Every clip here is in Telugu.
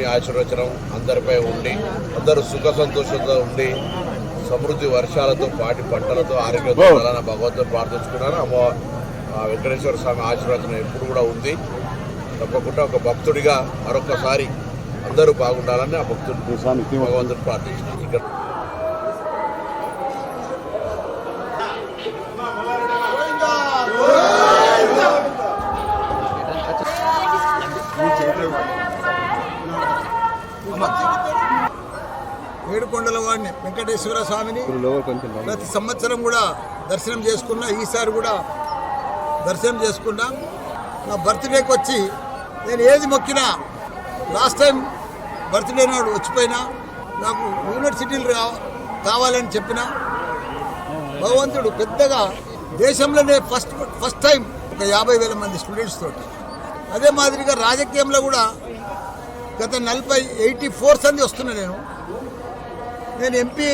మీ ఆశీర్వచనం అందరిపై ఉండి అందరూ సుఖ సంతోషంతో ఉండి సమృద్ధి వర్షాలతో పాటి పంటలతో ఆరోగ్యంతో ఉండాలని భగవంతుని ప్రార్థించుకున్నాను అమ్మ వెంకటేశ్వర స్వామి ఆశీర్వచనం ఎప్పుడు కూడా ఉంది. తప్పకుండా ఒక భక్తుడిగా మరొకసారి అందరూ బాగుండాలని ఆ భక్తుడు భగవంతుని ప్రార్థించుకున్నాను ఇక్కడ ఏడుకొండల వాడిని వెంకటేశ్వర స్వామిని ప్రతి సంవత్సరం కూడా దర్శనం చేసుకున్నా ఈసారి కూడా దర్శనం చేసుకున్నా నా బర్త్డేకి వచ్చి నేను ఏది మొక్కినా లాస్ట్ టైం బర్త్డే నాడు వచ్చిపోయినా నాకు యూనివర్సిటీలు రా కావాలని చెప్పిన భగవంతుడు పెద్దగా దేశంలోనే ఫస్ట్ ఫస్ట్ టైం ఒక యాభై వేల మంది స్టూడెంట్స్ తోటి. అదే మాదిరిగా రాజకీయంలో కూడా గత నలభై ఎయిటీ ఫోర్ సంది వస్తున్నా నేను. నేను ఎంపీ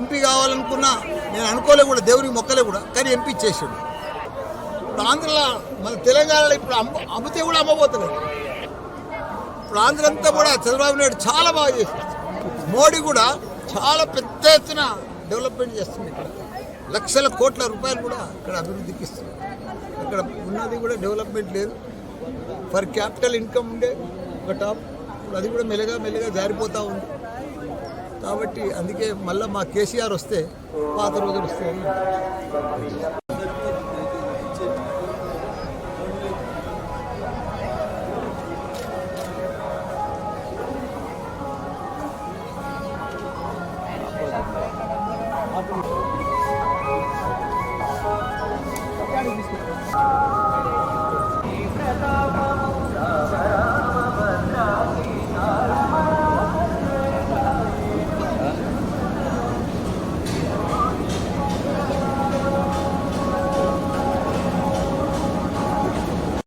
ఎంపీ కావాలనుకున్నా నేను అనుకోలే కూడా దేవునికి మొక్కలే కూడా కానీ ఎంపీ చేసాడు ఇప్పుడు ఆంధ్రలో మన తెలంగాణలో ఇప్పుడు అమ్మ అమ్మితే కూడా అమ్మబోతలేదు. ఇప్పుడు ఆంధ్ర అంతా కూడా చంద్రబాబు నాయుడు చాలా బాగా చేశాడు. మోడీ కూడా చాలా పెద్ద ఎత్తున డెవలప్మెంట్ చేస్తుంది ఇక్కడ. లక్షల కోట్ల రూపాయలు కూడా ఇక్కడ అభివృద్ధికి ఇస్తుంది ఇక్కడ ఉన్నది కూడా డెవలప్మెంట్ లేదు. ఫర్ క్యాపిటల్ ఇన్కమ్ ఉండే ఒక టాప్. ఇప్పుడు అది కూడా మెల్లగా మెల్లగా జారిపోతూ ఉంది. కాబట్టి అందుకే మళ్ళీ మా కేసీఆర్ వస్తే పాత రోజులు వస్తాయి.